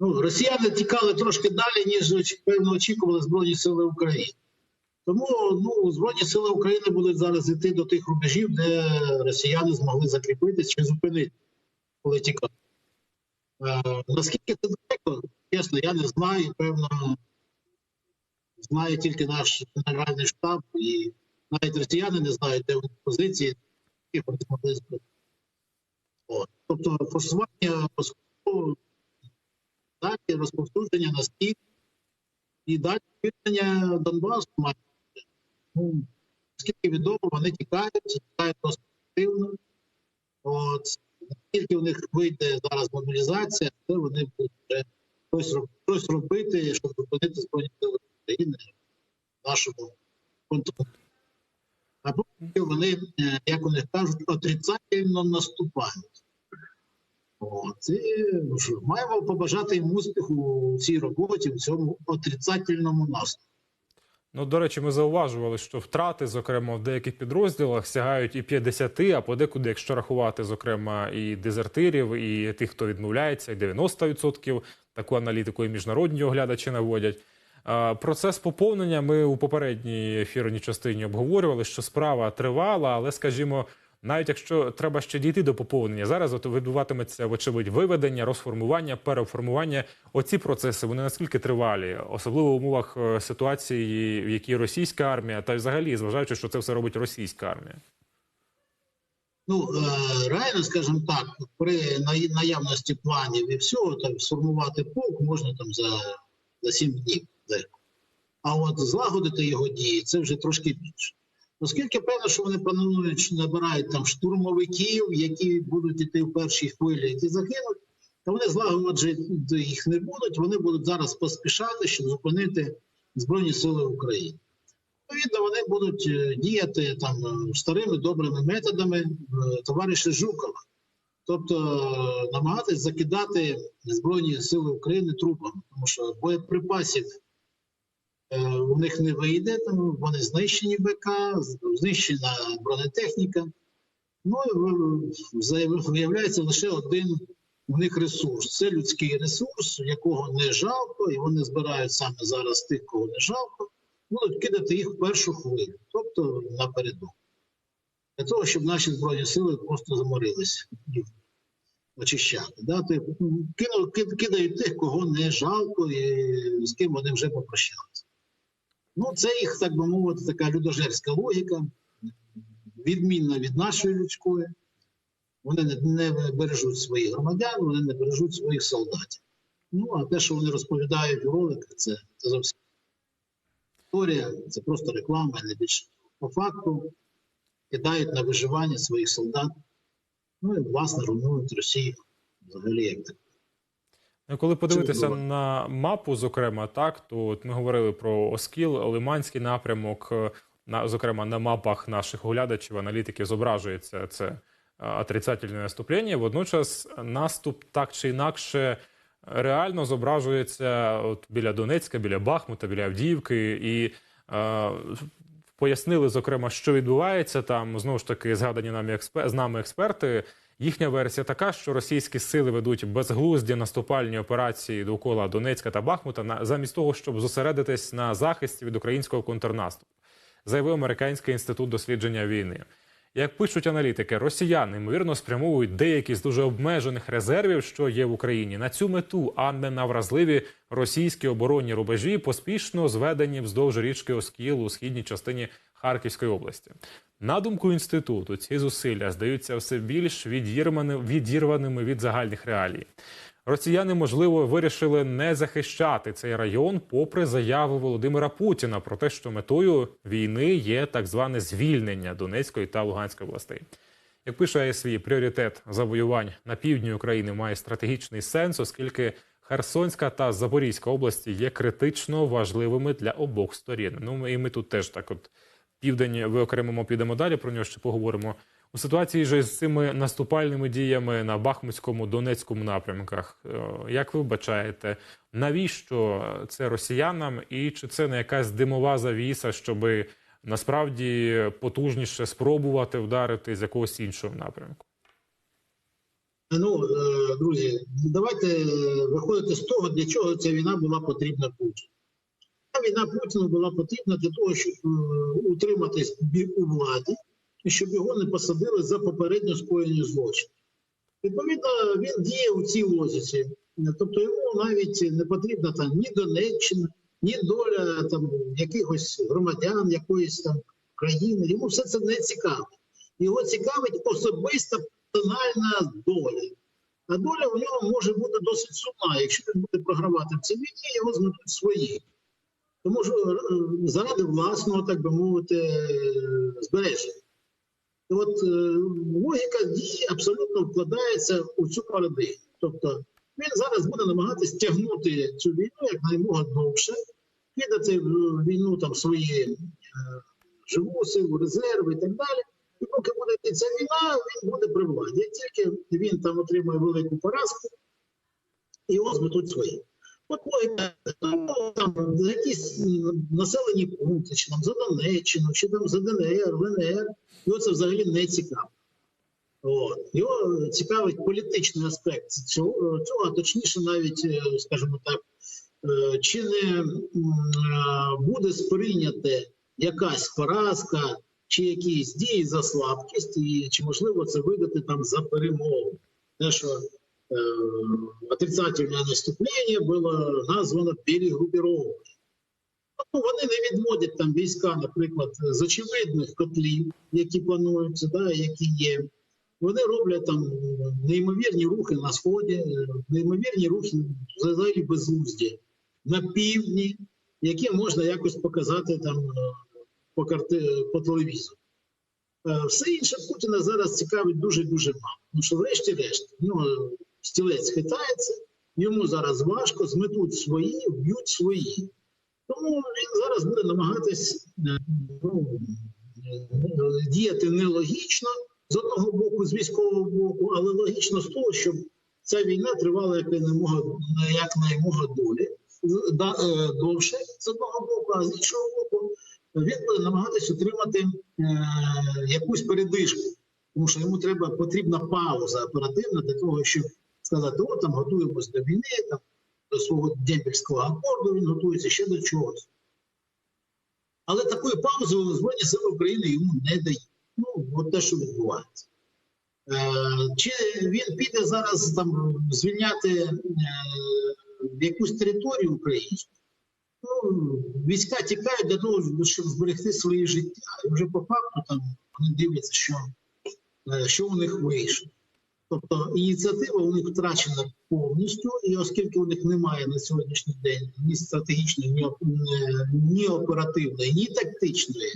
Ну, росіяни тікали трошки далі, ніж певно очікували Збройні Сили України. Тому ну, Збройні Сили України будуть зараз йти до тих рубежів, де росіяни змогли закріпитись чи зупинити, коли тікали. Е, наскільки це далеко, чесно, я не знаю. Певно, знає тільки наш генеральний штаб, і навіть росіяни не знають, де вони позиції, які вони змогли збити. Тобто форсування поступово далі розповсюдження на схід і далі звільнення Донбасу має. Ну, скільки відомо, вони тікають, тікають активно. От наскільки у них вийде зараз мобілізація, то вони будуть вже щось, роб- щось робити, щоб зупинити збройні сили України нашому континенті. А потім вони, е, як вони кажуть, отрицательно наступають. От, і маємо побажати їм успіху у цій роботі, в цьому отрицательному наступі. Ну, до речі, ми зауважували, що втрати, зокрема, в деяких підрозділах сягають і 50, а подекуди, якщо рахувати, зокрема, і дезертирів, і тих, хто відмовляється, і 90%. Таку аналітику і міжнародні оглядачі наводять. Процес поповнення ми у попередній ефірній частині обговорювали, що справа тривала, але, скажімо, навіть якщо треба ще дійти до поповнення, зараз от відбуватиметься, вочевидь, виведення, розформування, переформування. Оці процеси вони наскільки тривалі, особливо в умовах е, ситуації, в якій російська армія, та взагалі, зважаючи, що це все робить російська армія. Ну, е, реально, скажімо так, при наявності планів і всього, там сформувати полк можна там за, за 7 днів. А от злагодити його дії це вже трошки більше. Оскільки певно, що вони планують, набирають там штурмовиків, які будуть йти в першій хвилі, які загинуть, то вони злагоджувати їх не будуть. Вони будуть зараз поспішати, щоб зупинити Збройні Сили України. Відповідно, вони будуть е, діяти там е, старими добрими методами е, товариша Жукова. Тобто намагатись закидати Збройні Сили України трупами, тому що боєприпасів у них не вийде, тому вони знищені БК, знищена бронетехніка. Ну заяв- виявляється лише один у них ресурс. Це людський ресурс, якого не жалко, і вони збирають саме зараз тих, кого не жалко будуть кидати їх в першу хвилю, тобто напереду. Для того, щоб наші Збройні сили просто заморилися очищати. Да? Ки- кидають тих, кого не жалко, і з ким вони вже попрощалися. Ну, це їх, так би мовити, така людожерська логіка, відмінна від нашої людської. Вони не, бережуть своїх громадян, вони не бережуть своїх солдатів. Ну, а те, що вони розповідають у роликах, це, це зовсім історія, це просто реклама, не більше. По факту кидають на виживання своїх солдат, ну і власне руйнують Росію взагалі як так. Ну, Коли подивитися на мапу, зокрема, так то от ми говорили про Оскіл, Лиманський напрямок. е, На зокрема на мапах наших оглядачів, аналітиків зображується це е, отрицательне наступлення. Водночас наступ так чи інакше реально зображується от біля Донецька, біля Бахмута, біля Авдіївки і. е, Пояснили, зокрема, що відбувається там. Знову ж таки, згадані нами експе- з нами експерти. Їхня версія така, що російські сили ведуть безглузді наступальні операції довкола Донецька та Бахмута замість того, щоб зосередитись на захисті від українського контрнаступу, заявив американський інститут дослідження війни. Як пишуть аналітики, росіяни ймовірно спрямовують деякі з дуже обмежених резервів, що є в Україні, на цю мету, а не на вразливі російські оборонні рубежі, поспішно зведені вздовж річки Оскіл у східній частині Харківської області. На думку інституту, ці зусилля здаються все більш відірваними, від загальних реалій. Росіяни, можливо, вирішили не захищати цей район, попри заяви Володимира Путіна про те, що метою війни є так зване звільнення Донецької та Луганської областей. Як пише АСВ, пріоритет завоювань на півдні України має стратегічний сенс, оскільки Херсонська та Запорізька області є критично важливими для обох сторін. Ну і ми тут теж так, от південь виокремимо, підемо далі. Про нього ще поговоримо. У ситуації же з цими наступальними діями на Бахмутському Донецькому напрямках, е, як ви вбачаєте, навіщо це росіянам, і чи це не якась димова завіса, щоб насправді потужніше спробувати вдарити з якогось іншого напрямку? Ну, е, друзі, давайте е, виходити з того, для чого ця війна була потрібна Путіну. Війна Путіну була потрібна для того, щоб е, утриматись у владі і щоб його не посадили за попередньо скоєні злочини. Відповідно, він діє у цій лозіці. Тобто йому навіть не потрібна там ні Донеччина, ні доля там якихось громадян якоїсь там країни. Йому все це не цікаво. Його цікавить особиста персональна доля. А доля у нього може бути досить сумна. Якщо він буде програвати в цій війні, його зметуть свої. Тому що е, заради власного, так би мовити, е, збереження. І от е, логіка дії абсолютно вкладається у цю парадигму. Тобто він зараз буде намагатись тягнути цю війну як наймога довше, кидати в війну там свої е, живу силу, резерви і так далі. І поки буде йти ця війна, він буде при владі. Тільки він там отримує велику поразку, його зметуть свої. Там якісь населені пункти, чи там за Донеччину, чи там за ДНР, ЛНР, його це взагалі не цікаво. От. Його цікавить політичний аспект цього, цього, а точніше, навіть, е, скажімо так, е, чи не е, буде сприйняти якась поразка, чи якісь дії за слабкість, і чи можливо це видати там за перемогу. Те, що е, отрицательне наступлення було названо перегрупіровкою. Ну, вони не відводять там війська, наприклад, з очевидних котлів, які плануються, да, які є. Вони роблять там неймовірні рухи на сході, неймовірні рухи взагалі безглузді на півдні, які можна якось показати там е, по карти по телевізору. Е, Все інше Путіна зараз цікавить дуже дуже мало. Ну що, врешті-решт, нього стілець хитається, йому зараз важко, зметуть свої, вб'ють свої. Тому він зараз буде намагатись е, ну, е, діяти нелогічно з одного боку, з військового боку, але логічно з того, щоб ця війна тривала як наймога, як наймога долі, е, довше з одного боку, а з іншого боку, він буде намагатись отримати е, якусь передишку, тому що йому треба потрібна пауза оперативна для того, щоб сказати, о, там готуємось до війни, там до свого дембельського акорду, він готується ще до чогось. Але такої паузи Збройні Сили України йому не дають. Ну, от те, що відбувається. Е, чи він піде зараз там звільняти е, якусь територію українську? Ну, війська тікають для того, щоб зберегти свої життя. І вже по факту там вони дивляться, що, е, що у них вийшло. Тобто ініціатива у них втрачена повністю, і оскільки у них немає на сьогоднішній день ні стратегічної, ні, оперативної, ні тактичної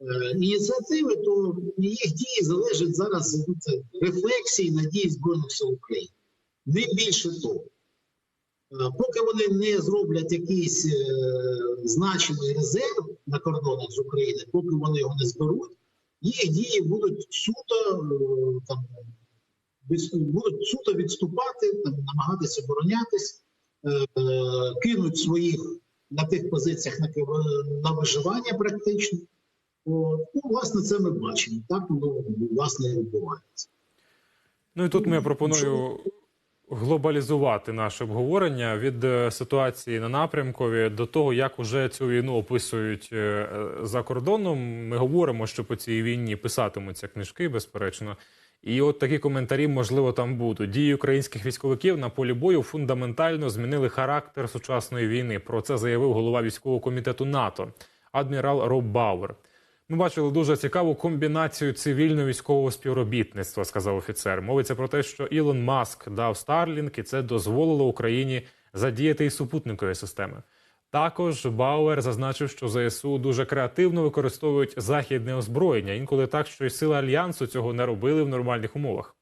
е, ініціативи, то їх дії залежать зараз від рефлексії надії Збройних сил України. Не більше того. Е, Поки вони не зроблять якийсь е, значений резерв на кордонах з України, поки вони його не зберуть, їх дії будуть суто там будуть суто відступати, там, намагатися оборонятись, е, е, кинуть своїх на тих позиціях на, на виживання практично. От. Ну, власне, це ми бачимо. Так воно власне і відбувається. Ну і тут ми пропоную глобалізувати наше обговорення від е, ситуації на напрямкові до того, як уже цю війну описують за кордоном. Ми говоримо, що по цій війні писатимуться книжки, безперечно. І от такі коментарі, можливо, там будуть. Дії українських військовиків на полі бою фундаментально змінили характер сучасної війни. Про це заявив голова військового комітету НАТО адмірал Роб Бауер. Ми бачили дуже цікаву комбінацію цивільно-військового співробітництва, сказав офіцер. Мовиться про те, що Ілон Маск дав Starlink, і це дозволило Україні задіяти і супутникові системи. Також Бауер зазначив, що ЗСУ дуже креативно використовують західне озброєння, інколи так, що й сили альянсу цього не робили в нормальних умовах.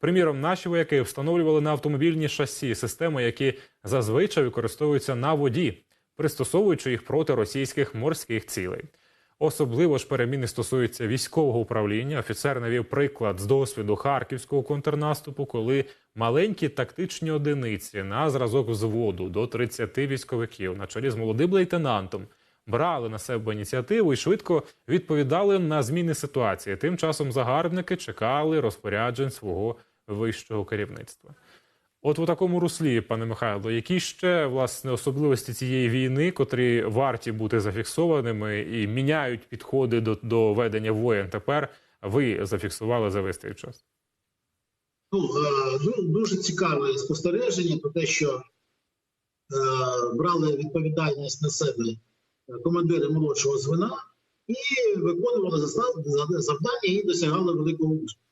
Приміром, наші вояки встановлювали на автомобільні шасі системи, які зазвичай використовуються на воді, пристосовуючи їх проти російських морських цілей. Особливо ж переміни стосуються військового управління. Офіцер навів приклад з досвіду харківського контрнаступу, коли маленькі тактичні одиниці на зразок взводу до 30 військовиків на чолі з молодим лейтенантом брали на себе ініціативу і швидко відповідали на зміни ситуації. Тим часом загарбники чекали розпоряджень свого вищого керівництва. От у такому руслі, пане Михайло, які ще власне особливості цієї війни, котрі варті бути зафіксованими і міняють підходи до, до ведення воєн, тепер ви зафіксували за весь цей час? Ну, е, дуже цікаве спостереження про те, що е, брали відповідальність на себе е, командири молодшого звена і виконували завдання і досягали великого успіху.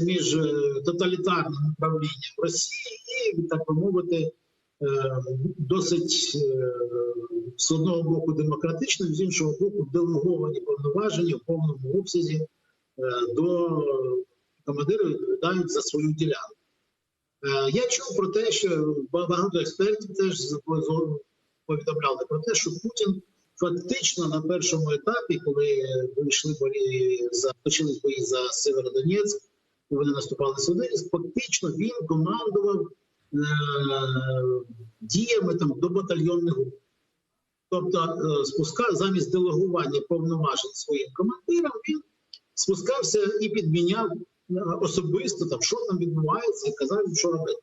Між е, тоталітарним управлінням Росії і, так би мовити, е, досить е, з одного боку демократичним, з іншого боку, делеговані повноваження в повному обсязі до командири відповідають за свою ділянку. Я чув про те, що багато експертів теж повідомляли про те, що Путін фактично на першому етапі, коли вийшли бої за почали бої за Северодонецьк, і вони наступали сюди, фактично він командував е, діями там до батальйонних груп. Тобто, е, спускав замість делегування повноважень своїм командирам, він спускався і підміняв е, особисто там, що там відбувається, і казав, що робити.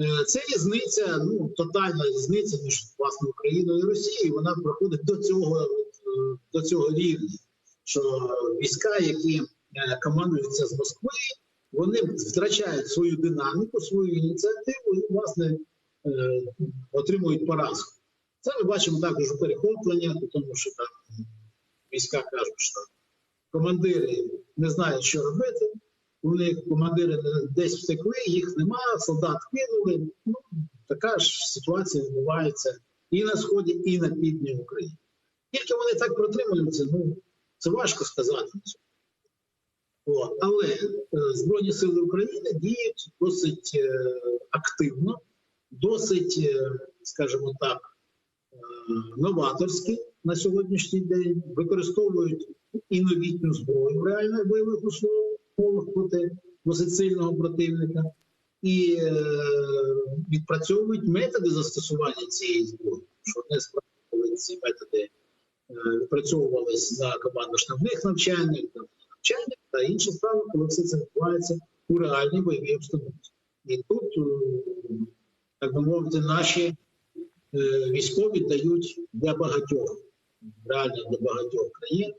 Е, Це різниця, ну тотальна різниця між власне Україною і Росією. Вона проходить до цього е, до цього рівня, що війська, які командуються з Москви, вони втрачають свою динаміку, свою ініціативу і власне е, отримують поразку. Це ми бачимо також у перехопленнях, тому що там війська кажуть, що командири не знають, що робити. У них командири десь втекли, їх нема, солдат кинули. Ну, така ж ситуація відбувається і на сході, і на півдні України. Тільки вони так протримуються, ну це важко сказати. От. Але е, Збройні Сили України діють досить е, активно, досить, е, скажімо так, новаторські на сьогоднішній день, використовують і новітню зброю в реальних бойових умовах проти досить сильного противника, і відпрацьовують методи застосування цієї зброї. Що не справді ці методи відпрацьовувалися на командно-штабних навчаннях, на навчаннях та інші справи, коли все це відбувається у реальній бойовій обстановці. І тут, е, так би мовити, наші е, військові дають для багатьох, реально для багатьох країн,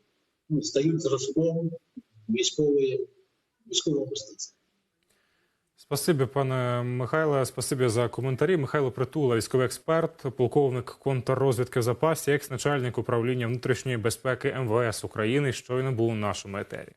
ну, стають зразком військової військового мистецтва. Спасибі, пане Михайле. Спасибі за коментарі. Михайло Притула, військовий експерт, полковник контррозвідки в запасі, екс-начальник управління внутрішньої безпеки МВС України, щойно був у нашому етері.